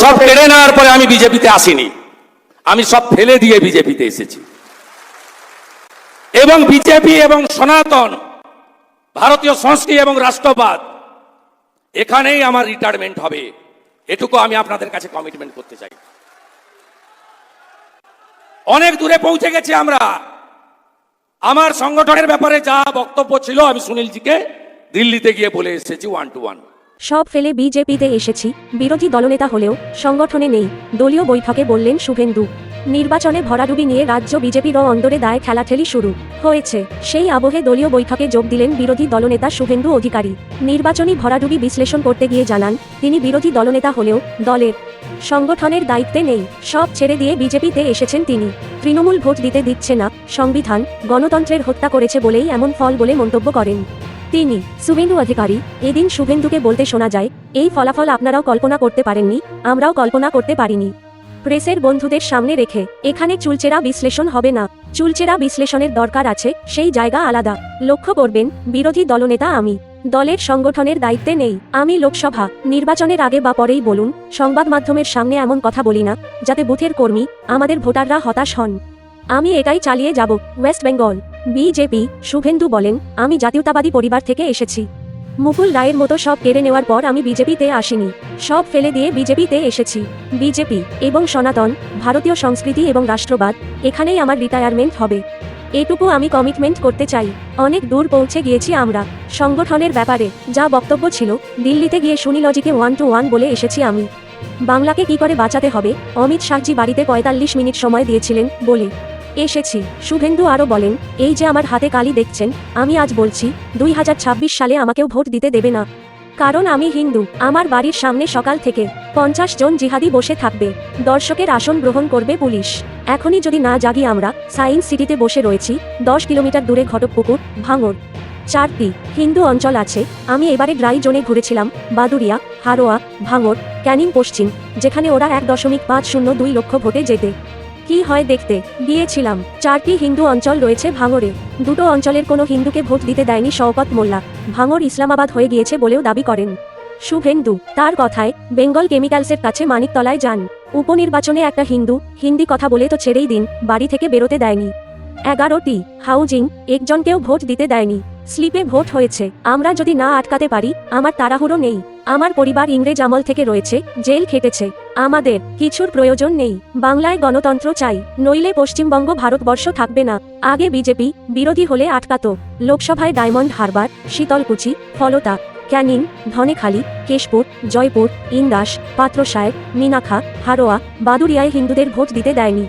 সব কেড়ে নেওয়ার পরে আমি বিজেপিতে আসিনি। আমি সব ফেলে দিয়ে বিজেপিতে এসেছি। এবং বিজেপি এবং সনাতন, ভারতীয় সংস্কৃতি এবং রাষ্ট্রবাদ, এখানেই আমার রিটায়ারমেন্ট হবে। এটুকু আমি আপনাদের কাছে কমিটমেন্ট করতে চাই। অনেক দূরে পৌঁছে গেছি আমরা। আমার সংগঠনের ব্যাপারে যা বক্তব্য ছিল, আমি সুনীলজিকে দিল্লিতে গিয়ে বলে এসেছি ওয়ান টু ওয়ান সব ফেলে বিজেপিতে এসেছি, বিরোধী দলনেতা হলেও সংগঠনে নেই, দলীয় বৈঠকে বললেন শুভেন্দু। নির্বাচনে ভরাডুবি নিয়ে রাজ্য বিজেপির অন্দরে দায় খেলাঠেলি শুরু হয়েছে, সেই আবহে দলীয় বৈঠকে যোগ দিলেন বিরোধী দলনেতা শুভেন্দু অধিকারী। নির্বাচনী ভরাডুবি বিশ্লেষণ করতে গিয়ে জানান, তিনি বিরোধী দলনেতা হলেও দলের সংগঠনের দায়িত্বে নেই, সব ছেড়ে দিয়ে বিজেপিতে এসেছেন তিনি। তৃণমূল ভোট দিতে দিচ্ছে না, সংবিধান, গণতন্ত্রের হত্যা করেছে বলেই এমন ফল বলে মন্তব্য করেন। তিনি শুভেন্দু অধিকারী, এদিন শুভেন্দুকে বলতে শোনা যায়, এই ফলাফল আপনারাও কল্পনা করতে পারেননি, আমরাও কল্পনা করতে পারিনি। প্রেসের বন্ধুদের সামনে রেখে, এখানে চুলচেরা বিশ্লেষণ হবে না। চুলচেরা বিশ্লেষণের দরকার আছে, সেই জায়গা আলাদা। লক্ষ্য করবেন, বিরোধী দলনেতা আমি। দলের সংগঠনের দায়িত্বে নেই। আমি লোকসভা, নির্বাচনের আগে বা পরেই বলুন, সংবাদ মাধ্যমের সামনে এমন কথা বলি না, যাতে বুথের কর্মী, আমাদের ভোটাররা হতাশ হন। আমি এটাই চালিয়ে যাব, ওয়েস্ট বেঙ্গল। বিজেপি শুভেন্দু বলেন, আমি জাতীয়তাবাদী পরিবার থেকে এসেছি। মুকুল রায়ের মতো সব কেড়ে নেওয়ার পর আমি বিজেপিতে আসিনি। সব ফেলে দিয়ে বিজেপিতে এসেছি। বিজেপি এবং সনাতন, ভারতীয় সংস্কৃতি এবং রাষ্ট্রবাদ, এখানেই আমার রিটায়ারমেন্ট হবে। এটুকু আমি কমিটমেন্ট করতে চাই। অনেক দূর পৌঁছে গিয়েছি আমরা। সংগঠনের ব্যাপারে যা বক্তব্য ছিল, দিল্লিতে গিয়ে সুনীলজিকে ওয়ান টু ওয়ান বলে এসেছি আমি। বাংলাকে কি করে বাঁচাতে হবে? অমিত শাহজি বাড়িতে পঁয়তাল্লিশ মিনিট সময় দিয়েছিলেন বলে। এসেছি। শুভেন্দু আরও বলেন, এই যে আমার হাতে কালি দেখছেন, আমি আজ বলছি, দুই হাজার ছাব্বিশ সালে আমাকেও ভোট দিতে দেবে না। কারণ আমি হিন্দু, আমার বাড়ির সামনে সকাল থেকে পঞ্চাশ জন জিহাদি বসে থাকবে, দর্শকের আসন গ্রহণ করবে পুলিশ। এখনই যদি না জাগি আমরা সায়েন্স সিটিতে বসে রয়েছি, দশ কিলোমিটার দূরে ঘটকপুকুর ভাঙর চারটি হিন্দু অঞ্চল আছে, আমি এবারে ড্রাই জোনে ঘুরেছিলাম বাদুরিয়া হারোয়া ভাঙর ক্যানিং পশ্চিম, যেখানে ওরা এক দশমিক পাঁচ শূন্য দুই লক্ষ ভোটে যেতে কি হয় দেখতে? গিয়েছিলাম। চারটি হিন্দু অঞ্চল রয়েছে ভাঙরে দুটো অঞ্চলের কোনো হিন্দুকে ভোট দিতে দেয়নি শওকত মোল্লা। ভাঙর ইসলামাবাদ হয়ে গিয়েছে বলেও দাবি করেন। শুভেন্দু, তার কথায়, বেঙ্গল কেমিক্যালসের কাছে মানিকতলায় যান। উপনির্বাচনে একটা হিন্দু, হিন্দি কথা বলে তো ছেড়েই দিন, বাড়ি থেকে বেরোতে দেয়নি। এগারোটি, হাউজিং, একজনকেও ভোট দিতে দেয়নি। স্লিপে ভোট হয়েছে। আমরা যদি না আটকাতে পারি, আমার তাড়াহুড়ো নেই। আমার পরিবার ইংরেজ আমল থেকে রয়েছে, জেল খেটেছে। আমাদের কিছুর প্রয়োজন নেই। বাংলায় গণতন্ত্র চাই, নইলে পশ্চিমবঙ্গ ভারতবর্ষ থাকবে না। আগে বিজেপি বিরোধী হলে আটকাত। লোকসভায় ডায়মন্ড হারবার, শীতলকুচি, ফলতা, ক্যানিং, ধনেখালি, কেশপুর, জয়পুর, ইন্দাস পাত্রসাহেব মিনাখা হারোয়া বাদুরিয়ায় হিন্দুদের ভোট দিতে দেয়নি।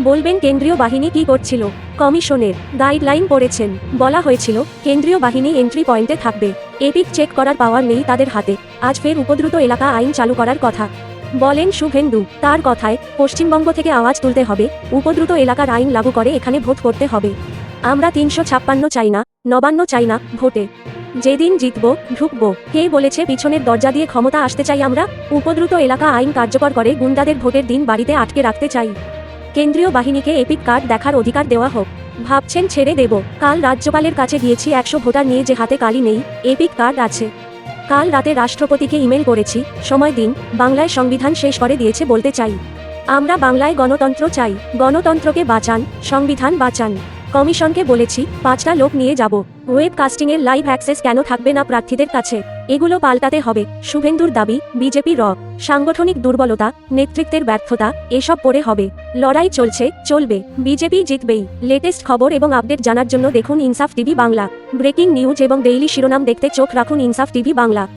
বলবেন কেন্দ্রীয় বাহিনী কি করছিল? কমিশনের গাইডলাইন পড়েছেন। বলা হয়েছিল, কেন্দ্রীয় বাহিনী এন্ট্রি পয়েন্টে থাকবে। এপিক চেক করার পাওয়ার নেই তাদের হাতে। আজ ফের উপদ্রুত এলাকা আইন চালু করার কথা। বলেন শুভেন্দু, তার কথায় পশ্চিমবঙ্গ থেকে আওয়াজ তুলতে হবে, উপদ্রুত এলাকার আইন লাগু করে এখানে ভোট করতে হবে। আমরা তিনশো ছাপ্পান্ন চাই না, নবান্ন চাই না, ভোটে। যেদিন জিতব, ঢুকবো, কে বলেছে পিছনের দরজা দিয়ে ক্ষমতা আসতে চাই আমরা? উপদ্রুত এলাকা আইন কার্যকর করে গুন্ডাদের ভোটের দিন বাড়িতে আটকে রাখতে চাই। কেন্দ্রীয় বাহিনীকে এপিক কার্ড দেখার অধিকার দেওয়া হোক। ভাবছেন ছেড়ে দেব। কাল রাজ্যপালের কাছে গিয়েছি একশো ভোটার নিয়ে যে হাতে কালি নেই, এপিক কার্ড আছে। কাল রাতে রাষ্ট্রপতিকে ইমেল করেছি, সময় দিন, বাংলায় সংবিধান শেষ করে দিয়েছে বলতে চাই। আমরা বাংলায় গণতন্ত্র চাই, গণতন্ত্রকে বাঁচান, সংবিধান বাঁচান। কমিশনকে বলেছি, পাঁচটা লোক নিয়ে যাব। ওয়েব কাস্টিংয়ের লাইভ অ্যাক্সেস কেন থাকবে না প্রার্থীদের কাছে? এগুলো পাল্টাতে হবে। শুভেন্দুর দাবি, বিজেপি র। সাংগঠনিক দুর্বলতা, নেতৃত্বের ব্যর্থতা, এসব পরে হবে। লড়াই চলছে, চলবে। বিজেপি জিতবেই। লেটেস্ট খবর এবং আপডেট জানার জন্য দেখুন Insaf TV Bangla. Breaking news এবং ডেইলি শিরোনাম দেখতে চোখ রাখুন ইনসাফ টিভি বাংলা।